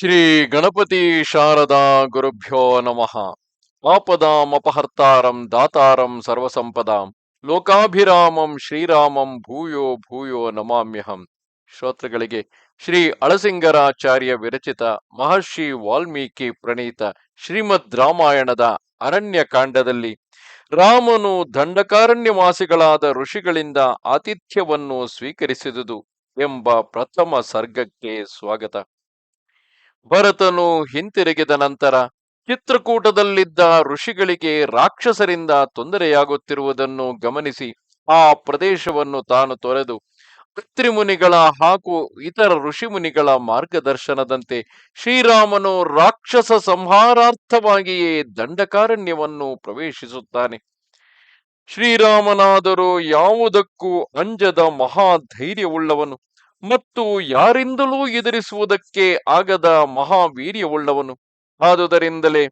ಶ್ರೀ ಗಣಪತಿ ಶಾರದಾ ಗುರುಭ್ಯೋ ನಮಃ. ಆಪದಾಮಪಹರ್ತಾರಂ ದಾತಾರಂ ಸರ್ವಸಂಪದಾಂ. ಲೋಕಾಭಿರಾಮಂ ಶ್ರೀರಾಮಂ ಭೂಯೋ ಭೂಯೋ ನಮಾಮ್ಯಹಂ. ಶ್ರೋತೃಗಳಿಗೆ ಶ್ರೀ ಅಳಸಿಂಗರಾಚಾರ್ಯ ವಿರಚಿತ ಮಹರ್ಷಿ ವಾಲ್ಮೀಕಿ ಪ್ರಣೀತ ಶ್ರೀಮದ್ ರಾಮಾಯಣದ ಅರಣ್ಯಕಾಂಡದಲ್ಲಿ ರಾಮನು ದಂಡಕಾರಣ್ಯವಾಸಿಗಳಾದ ಋಷಿಗಳಿಂದ ಆತಿಥ್ಯವನ್ನು ಸ್ವೀಕರಿಸಿದುದು ಎಂಬ ಪ್ರಥಮ ಸರ್ಗಕ್ಕೆ ಸ್ವಾಗತ. ಭರತನು ಹಿಂತಿರುಗಿದ ನಂತರ ಚಿತ್ರಕೂಟದಲ್ಲಿದ್ದ ಋಷಿಗಳಿಗೆ ರಾಕ್ಷಸರಿಂದ ತೊಂದರೆಯಾಗುತ್ತಿರುವುದನ್ನು ಗಮನಿಸಿ ಆ ಪ್ರದೇಶವನ್ನು ತಾನು ತೊರೆದು ಪಿತೃಮುನಿಗಳ ಹಾಗೂ ಇತರ ಋಷಿಮುನಿಗಳ ಮಾರ್ಗದರ್ಶನದಂತೆ ಶ್ರೀರಾಮನು ರಾಕ್ಷಸ ಸಂಹಾರಾರ್ಥವಾಗಿಯೇ ದಂಡಕಾರಣ್ಯವನ್ನು ಪ್ರವೇಶಿಸುತ್ತಾನೆ. ಶ್ರೀರಾಮನಾದರೂ ಯಾವುದಕ್ಕೂ ಅಂಜದ ಮಹಾ ಧೈರ್ಯವುಳ್ಳವನು ಮತ್ತು ಯಾರಿಂದಲೂ ಎದುರಿಸುವುದಕ್ಕೆ ಆಗದ ಮಹಾವೀರ್ಯವುಳ್ಳವನು. ಆದುದರಿಂದಲೇ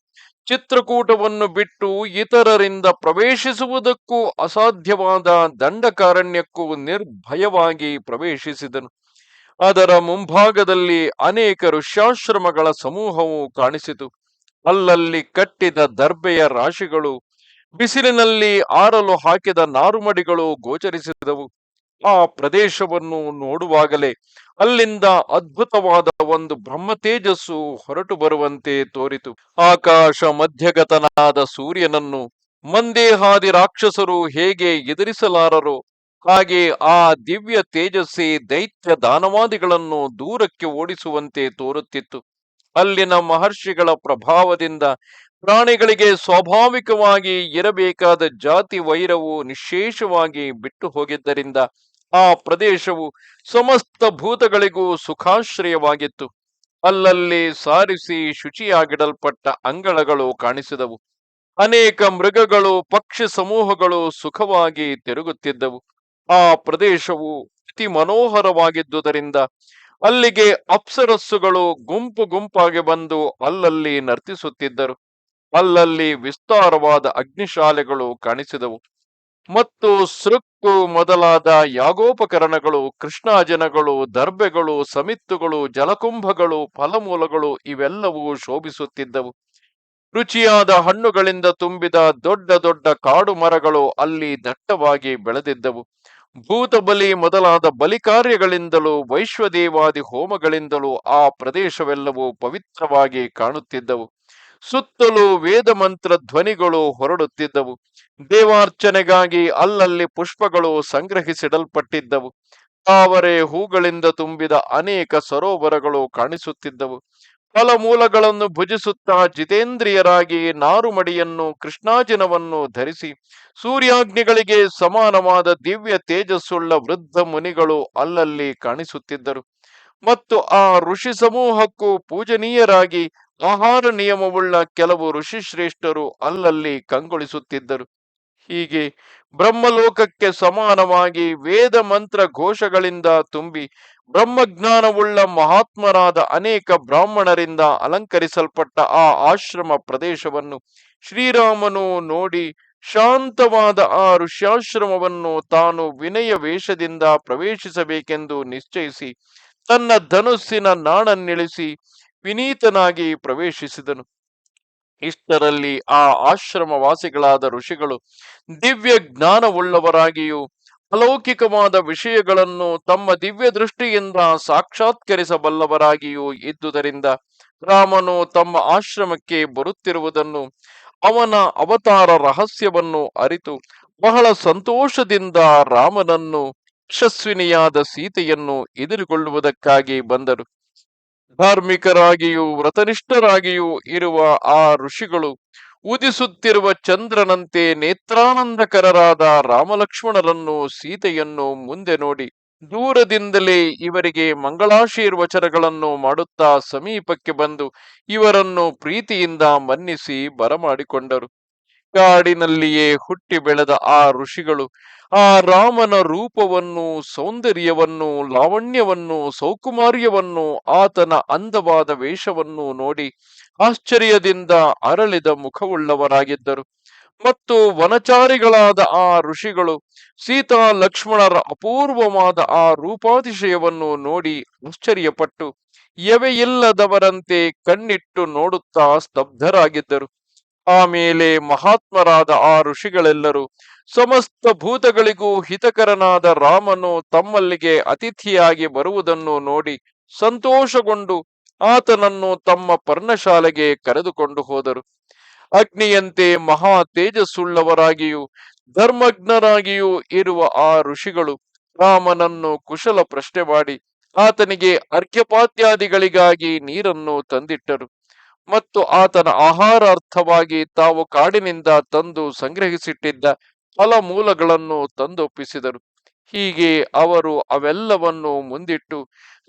ಚಿತ್ರಕೂಟವನ್ನು ಬಿಟ್ಟು ಇತರರಿಂದ ಪ್ರವೇಶಿಸುವುದಕ್ಕೂ ಅಸಾಧ್ಯವಾದ ದಂಡಕಾರಣ್ಯಕ್ಕೂ ನಿರ್ಭಯವಾಗಿ ಪ್ರವೇಶಿಸಿದನು. ಅದರ ಮುಂಭಾಗದಲ್ಲಿ ಅನೇಕ ಋಷ್ಯಾಶ್ರಮಗಳ ಸಮೂಹವು ಕಾಣಿಸಿತು. ಅಲ್ಲಲ್ಲಿ ಕಟ್ಟಿದ ದರ್ಬೆಯ ರಾಶಿಗಳು, ಬಿಸಿಲಿನಲ್ಲಿ ಆರಲು ಹಾಕಿದ ನಾರುಮಡಿಗಳು ಗೋಚರಿಸಿದವು. ಆ ಪ್ರದೇಶವನ್ನು ನೋಡುವಾಗಲೇ ಅಲ್ಲಿಂದ ಅದ್ಭುತವಾದ ಒಂದು ಬ್ರಹ್ಮ ತೇಜಸ್ಸು ಹೊರಟು ಬರುವಂತೆ ತೋರಿತು. ಆಕಾಶ ಮಧ್ಯಗತನಾದ ಸೂರ್ಯನನ್ನು ಮಂದೇಹಾದಿ ರಾಕ್ಷಸರು ಹೇಗೆ ಎದುರಿಸಲಾರರೋ, ಹಾಗೆ ಆ ದಿವ್ಯ ತೇಜಸ್ಸೇ ದೈತ್ಯ ದಾನವಾದಿಗಳನ್ನು ದೂರಕ್ಕೆ ಓಡಿಸುವಂತೆ ತೋರುತ್ತಿತ್ತು. ಅಲ್ಲಿನ ಮಹರ್ಷಿಗಳ ಪ್ರಭಾವದಿಂದ ಪ್ರಾಣಿಗಳಿಗೆ ಸ್ವಾಭಾವಿಕವಾಗಿ ಇರಬೇಕಾದ ಜಾತಿ ವೈರವು ನಿಶೇಷವಾಗಿ ಬಿಟ್ಟು ಹೋಗಿದ್ದರಿಂದ ಆ ಪ್ರದೇಶವು ಸಮಸ್ತ ಭೂತಗಳಿಗೂ ಸುಖಾಶ್ರಯವಾಗಿತ್ತು. ಅಲ್ಲಲ್ಲಿ ಸಾರಿಸಿ ಶುಚಿಯಾಗಿಡಲ್ಪಟ್ಟ ಅಂಗಳಗಳು ಕಾಣಿಸಿದವು. ಅನೇಕ ಮೃಗಗಳು, ಪಕ್ಷಿ ಸಮೂಹಗಳು ಸುಖವಾಗಿ ತಿರುಗುತ್ತಿದ್ದವು. ಆ ಪ್ರದೇಶವು ಅತಿ ಮನೋಹರವಾಗಿದ್ದುದರಿಂದ ಅಲ್ಲಿಗೆ ಅಪ್ಸರಸ್ಸುಗಳು ಗುಂಪು ಗುಂಪಾಗಿ ಬಂದು ಅಲ್ಲಲ್ಲಿ ನರ್ತಿಸುತ್ತಿದ್ದರು. ಅಲ್ಲಲ್ಲಿ ವಿಸ್ತಾರವಾದ ಅಗ್ನಿಶಾಲೆಗಳು ಕಾಣಿಸಿದವು. ಮತ್ತು ಸೃಕ್ಕು ಮೊದಲಾದ ಯಾಗೋಪಕರಣಗಳು, ಕೃಷ್ಣಾಜನಗಳು ದರ್ಬೆಗಳು ಸಮಿತ್ತುಗಳು, ಜಲಕುಂಭಗಳು, ಫಲಮೂಲಗಳು ಇವೆಲ್ಲವೂ ಶೋಭಿಸುತ್ತಿದ್ದವು. ರುಚಿಯಾದ ಹಣ್ಣುಗಳಿಂದ ತುಂಬಿದ ದೊಡ್ಡ ದೊಡ್ಡ ಕಾಡು ಮರಗಳು ಅಲ್ಲಿ ದಟ್ಟವಾಗಿ ಬೆಳೆದಿದ್ದವು. ಭೂತಬಲಿ ಮೊದಲಾದ ಬಲಿ ಕಾರ್ಯಗಳಿಂದಲೂ ವೈಶ್ವದೇವಾದಿ ಹೋಮಗಳಿಂದಲೂ ಆ ಪ್ರದೇಶವೆಲ್ಲವೂ ಪವಿತ್ರವಾಗಿ ಕಾಣುತ್ತಿದ್ದವು. ಸುತ್ತಲೂ ವೇದ ಮಂತ್ರ ಧ್ವನಿಗಳು ಹೊರಡುತ್ತಿದ್ದವು. ದೇವಾರ್ಚನೆಗಾಗಿ ಅಲ್ಲಲ್ಲಿ ಪುಷ್ಪಗಳು ಸಂಗ್ರಹಿಸಿಡಲ್ಪಟ್ಟಿದ್ದವು. ತಾವರೆ ಹೂಗಳಿಂದ ತುಂಬಿದ ಅನೇಕ ಸರೋವರಗಳು ಕಾಣಿಸುತ್ತಿದ್ದವು. ಫಲಮೂಲಗಳನ್ನು ಭುಜಿಸುತ್ತಾ ಜಿತೇಂದ್ರಿಯರಾಗಿ ನಾರುಮಡಿಯನ್ನು, ಕೃಷ್ಣಾಜಿನವನ್ನು ಧರಿಸಿ ಸೂರ್ಯಾಗ್ನಿಗಳಿಗೆ ಸಮಾನವಾದ ದಿವ್ಯ ತೇಜಸ್ಸುಳ್ಳ ವೃದ್ಧ ಮುನಿಗಳು ಅಲ್ಲಲ್ಲಿ ಕಾಣಿಸುತ್ತಿದ್ದರು. ಮತ್ತು ಆ ಋಷಿ ಸಮೂಹಕ್ಕೂ ಪೂಜನೀಯರಾಗಿ ಆಹಾರ ನಿಯಮವುಳ್ಳ ಕೆಲವು ಋಷಿಶ್ರೇಷ್ಠರು ಅಲ್ಲಲ್ಲಿ ಕಂಗೊಳಿಸುತ್ತಿದ್ದರು. ಹೀಗೆ ಬ್ರಹ್ಮಲೋಕಕ್ಕೆ ಸಮಾನವಾಗಿ ವೇದ ಮಂತ್ರ ಘೋಷಗಳಿಂದ ತುಂಬಿ ಬ್ರಹ್ಮಜ್ಞಾನವುಳ್ಳ ಮಹಾತ್ಮರಾದ ಅನೇಕ ಬ್ರಾಹ್ಮಣರಿಂದ ಅಲಂಕರಿಸಲ್ಪಟ್ಟ ಆ ಆಶ್ರಮ ಪ್ರದೇಶವನ್ನು ಶ್ರೀರಾಮನು ನೋಡಿ ಶಾಂತವಾದ ಆ ಋಷ್ಯಾಶ್ರಮವನ್ನು ತಾನು ವಿನಯ ವೇಷದಿಂದ ಪ್ರವೇಶಿಸಬೇಕೆಂದು ನಿಶ್ಚಯಿಸಿ ತನ್ನ ಧನುಸ್ಸಿನ ನಾಣನ್ನಿಳಿಸಿ ವಿನೀತನಾಗಿ ಪ್ರವೇಶಿಸಿದನು. ಇಷ್ಟರಲ್ಲಿ ಆ ಆಶ್ರಮವಾಸಿಗಳಾದ ಋಷಿಗಳು ದಿವ್ಯ ಜ್ಞಾನವುಳ್ಳವರಾಗಿಯೂ ಅಲೌಕಿಕವಾದ ವಿಷಯಗಳನ್ನು ತಮ್ಮ ದಿವ್ಯ ದೃಷ್ಟಿಯಿಂದ ಸಾಕ್ಷಾತ್ಕರಿಸಬಲ್ಲವರಾಗಿಯೂ ಇದ್ದುದರಿಂದ ರಾಮನು ತಮ್ಮ ಆಶ್ರಮಕ್ಕೆ ಬರುತ್ತಿರುವುದನ್ನು, ಅವನ ಅವತಾರ ರಹಸ್ಯವನ್ನು ಅರಿತು ಬಹಳ ಸಂತೋಷದಿಂದ ರಾಮನನ್ನು ಯಶಸ್ವಿನಿಯಾದ ಸೀತೆಯನ್ನು ಎದುರುಗೊಳ್ಳುವುದಕ್ಕಾಗಿ ಬಂದರು. ಧಾರ್ಮಿಕರಾಗಿಯೂ ವ್ರತನಿಷ್ಠರಾಗಿಯೂ ಇರುವ ಆ ಋಷಿಗಳು ಉದಿಸುತ್ತಿರುವ ಚಂದ್ರನಂತೆ ನೇತ್ರಾನಂದಕರರಾದ ರಾಮಲಕ್ಷ್ಮಣರನ್ನು ಸೀತೆಯನ್ನು ಮುಂದೆ ನೋಡಿ ದೂರದಿಂದಲೇ ಇವರಿಗೆ ಮಂಗಳಾಶೀರ್ವಚನಗಳನ್ನು ಮಾಡುತ್ತಾ ಸಮೀಪಕ್ಕೆ ಬಂದು ಇವರನ್ನು ಪ್ರೀತಿಯಿಂದ ಮನ್ನಿಸಿ ಬರಮಾಡಿಕೊಂಡರು. ಕಾಡಿನಲ್ಲಿಯೇ ಹುಟ್ಟಿ ಬೆಳೆದ ಆ ಋಷಿಗಳು, ಆ ರಾಮನ ರೂಪವನ್ನು, ಸೌಂದರ್ಯವನ್ನು, ಲಾವಣ್ಯವನ್ನು, ಸೌಕುಮಾರ್ಯವನ್ನು, ಆತನ ಅಂದವಾದ ವೇಷವನ್ನು ನೋಡಿ ಆಶ್ಚರ್ಯದಿಂದ ಅರಳಿದ ಮುಖವುಳ್ಳವರಾಗಿದ್ದರು. ಮತ್ತು ವನಚಾರಿಗಳಾದ ಆ ಋಷಿಗಳು ಸೀತಾ ಲಕ್ಷ್ಮಣರ ಅಪೂರ್ವವಾದ ಆ ರೂಪಾತಿಶಯವನ್ನು ನೋಡಿ ಆಶ್ಚರ್ಯಪಟ್ಟು, ಎವೆಯಿಲ್ಲದವರಂತೆ ಕಣ್ಣಿಟ್ಟು ನೋಡುತ್ತಾ ಸ್ತಬ್ಧರಾಗಿದ್ದರು. ಆಮೇಲೆ ಮಹಾತ್ಮರಾದ ಆ ಋಷಿಗಳೆಲ್ಲರೂ ಸಮಸ್ತ ಭೂತಗಳಿಗೂ ಹಿತಕರನಾದ ರಾಮನು ತಮ್ಮಲ್ಲಿಗೆ ಅತಿಥಿಯಾಗಿ ಬರುವುದನ್ನು ನೋಡಿ ಸಂತೋಷಗೊಂಡು ಆತನನ್ನು ತಮ್ಮ ಪರ್ಣಶಾಲೆಗೆ ಕರೆದುಕೊಂಡು ಹೋದರು. ಅಗ್ನಿಯಂತೆ ಮಹಾ ತೇಜಸ್ಸುಳ್ಳವರಾಗಿಯೂ ಧರ್ಮಜ್ಞರಾಗಿಯೂ ಇರುವ ಆ ಋಷಿಗಳು ರಾಮನನ್ನು ಕುಶಲ ಪ್ರಶ್ನೆ ಮಾಡಿ ಆತನಿಗೆ ಅರ್ಘ್ಯಪಾತ್ಯಾದಿಗಳಿಗಾಗಿ ನೀರನ್ನು ತಂದಿಟ್ಟರು. ಮತ್ತು ಆತನ ಆಹಾರಾರ್ಥವಾಗಿ ತಾವು ಕಾಡಿನಿಂದ ತಂದು ಸಂಗ್ರಹಿಸಿಟ್ಟಿದ್ದ ಫಲಮೂಲಗಳನ್ನು ತಂದೊಪ್ಪಿಸಿದರು. ಹೀಗೆ ಅವರು ಅವೆಲ್ಲವನ್ನು ಮುಂದಿಟ್ಟು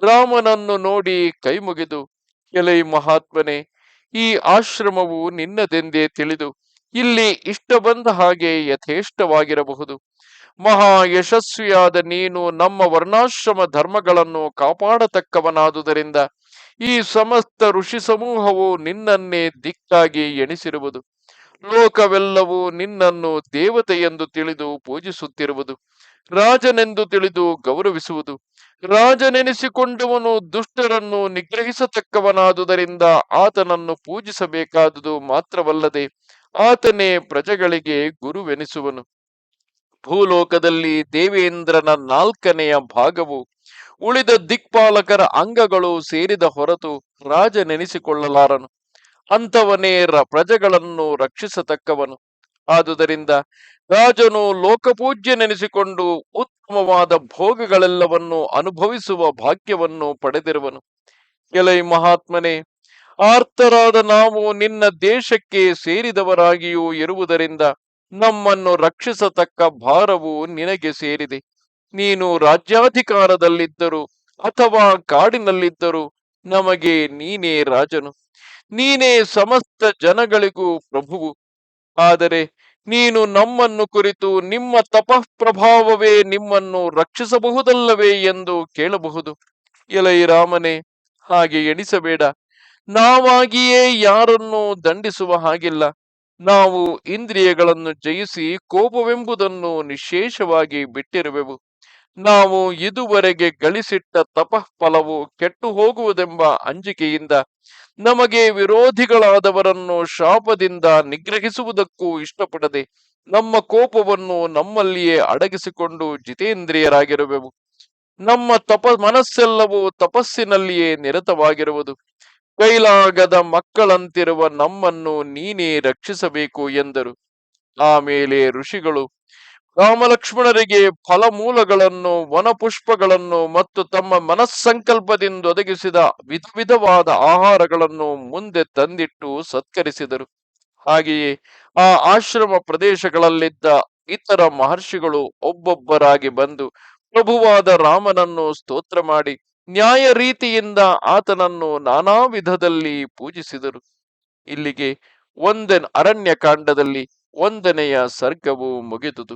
ರಾಮನನ್ನು ನೋಡಿ ಕೈಮುಗಿದು, ಎಲೈ ಮಹಾತ್ಮನೆ, ಈ ಆಶ್ರಮವು ನಿನ್ನದೆಂದೇ ತಿಳಿದು, ಇಲ್ಲಿ ಇಷ್ಟ ಬಂದ ಹಾಗೆ ಯಥೇಷ್ಟವಾಗಿರಬಹುದು. ಮಹಾ ಯಶಸ್ವಿಯಾದ ನೀನು ನಮ್ಮ ವರ್ಣಾಶ್ರಮ ಧರ್ಮಗಳನ್ನು ಕಾಪಾಡತಕ್ಕವನಾದುದರಿಂದ ಈ ಸಮಸ್ತ ಋಷಿ ಸಮೂಹವು ನಿನ್ನನ್ನೇ ದಿಕ್ಕಾಗಿ ಎಣಿಸಿರುವುದು. ಲೋಕವೆಲ್ಲವೂ ನಿನ್ನನ್ನು ದೇವತೆ ಎಂದು ತಿಳಿದು ಪೂಜಿಸುತ್ತಿರುವುದು. ರಾಜನೆಂದು ತಿಳಿದು ಗೌರವಿಸುವುದು. ರಾಜನೆನಿಸಿಕೊಂಡವನು ದುಷ್ಟರನ್ನು ನಿಗ್ರಹಿಸತಕ್ಕವನಾದುದರಿಂದ ಆತನನ್ನು ಪೂಜಿಸಬೇಕಾದುದು ಮಾತ್ರವಲ್ಲದೆ ಆತನೇ ಪ್ರಜೆಗಳಿಗೆ ಗುರುವೆನಿಸುವನು. ಭೂಲೋಕದಲ್ಲಿ ದೇವೇಂದ್ರನ ನಾಲ್ಕನೆಯ ಭಾಗವು ಉಳಿದ ದಿಕ್ಪಾಲಕರ ಅಂಗಗಳು ಸೇರಿದ ಹೊರತು ರಾಜನೆನಿಸಿಕೊಳ್ಳಲಾರನು ಅಂಥವನೇ ರ ಪ್ರಜೆಗಳನ್ನು ರಕ್ಷಿಸತಕ್ಕವನು. ಆದುದರಿಂದ ರಾಜನು ಲೋಕಪೂಜ್ಯನೆನಿಸಿಕೊಂಡು ಉತ್ತಮವಾದ ಭೋಗಗಳೆಲ್ಲವನ್ನು ಅನುಭವಿಸುವ ಭಾಗ್ಯವನ್ನು ಪಡೆದಿರುವನು. ಎಲೈ ಮಹಾತ್ಮನೇ, ಆರ್ತರಾದ ನಾವು ನಿನ್ನ ದೇಶಕ್ಕೆ ಸೇರಿದವರಾಗಿಯೂ ಇರುವುದರಿಂದ ನಮ್ಮನ್ನು ರಕ್ಷಿಸತಕ್ಕ ಭಾರವು ನಿನಗೆ ಸೇರಿದೆ. ನೀನು ರಾಜ್ಯಾಧಿಕಾರದಲ್ಲಿದ್ದರು ಅಥವಾ ಕಾಡಿನಲ್ಲಿದ್ದರು ನಮಗೆ ನೀನೇ ರಾಜನು. ನೀನೇ ಸಮಸ್ತ ಜನಗಳಿಗೂ ಪ್ರಭುವು. ಆದರೆ ನೀನು ನಮ್ಮನ್ನು ಕುರಿತು ನಿಮ್ಮ ತಪಃ ಪ್ರಭಾವವೇ ನಿಮ್ಮನ್ನು ರಕ್ಷಿಸಬಹುದಲ್ಲವೇ ಎಂದು ಕೇಳಬಹುದು. ಎಲೈ ರಾಮನೇ ಹಾಗೆ ಎಣಿಸಬೇಡ. ನಾವಾಗಿಯೇ ಯಾರನ್ನು ದಂಡಿಸುವ ಹಾಗಿಲ್ಲ. ನಾವು ಇಂದ್ರಿಯಗಳನ್ನು ಜಯಿಸಿ ಕೋಪವೆಂಬುದನ್ನು ನಿಶೇಷವಾಗಿ ಬಿಟ್ಟಿರುವೆವು. ನಾವು ಇದುವರೆಗೆ ಗಳಿಸಿಟ್ಟ ತಪಃಫಲವು ಕೆಟ್ಟು ಹೋಗುವುದೆಂಬ ಅಂಜಿಕೆಯಿಂದ ನಮಗೆ ವಿರೋಧಿಗಳಾದವರನ್ನು ಶಾಪದಿಂದ ನಿಗ್ರಹಿಸುವುದಕ್ಕೂ ಇಷ್ಟಪಡದೆ ನಮ್ಮ ಕೋಪವನ್ನು ನಮ್ಮಲ್ಲಿಯೇ ಅಡಗಿಸಿಕೊಂಡು ಜಿತೇಂದ್ರಿಯರಾಗಿರುವೆವು. ನಮ್ಮ ತಪ ಮನಸ್ಸೆಲ್ಲವೂ ತಪಸ್ಸಿನಲ್ಲಿಯೇ ನಿರತವಾಗಿರುವುದು. ಕೈಲಾಗದ ಮಕ್ಕಳಂತಿರುವ ನಮ್ಮನ್ನು ನೀನೇ ರಕ್ಷಿಸಬೇಕು ಎಂದರು. ಆಮೇಲೆ ಋಷಿಗಳು ರಾಮಲಕ್ಷ್ಮಣರಿಗೆ ಫಲಮೂಲಗಳನ್ನು, ವನಪುಷ್ಪಗಳನ್ನು ಮತ್ತು ತಮ್ಮ ಮನಸ್ಸಂಕಲ್ಪದಿಂದ ಒದಗಿಸಿದ ವಿಧ ವಿಧವಾದ ಆಹಾರಗಳನ್ನು ಮುಂದೆ ತಂದಿಟ್ಟು ಸತ್ಕರಿಸಿದರು. ಹಾಗೆಯೇ ಆ ಆಶ್ರಮ ಪ್ರದೇಶಗಳಲ್ಲಿದ್ದ ಇತರ ಮಹರ್ಷಿಗಳು ಒಬ್ಬೊಬ್ಬರಾಗಿ ಬಂದು ಪ್ರಭುವಾದ ರಾಮನನ್ನು ಸ್ತೋತ್ರ ಮಾಡಿ, ನ್ಯಾಯ ರೀತಿಯಿಂದ ಆತನನ್ನು ನಾನಾ ವಿಧದಲ್ಲಿ ಪೂಜಿಸಿದರು. ಇಲ್ಲಿಗೆ ಒಂದ ಅರಣ್ಯಕಾಂಡದಲ್ಲಿ ಒಂದನೆಯ ಸರ್ಗವು ಮುಗಿದುದು.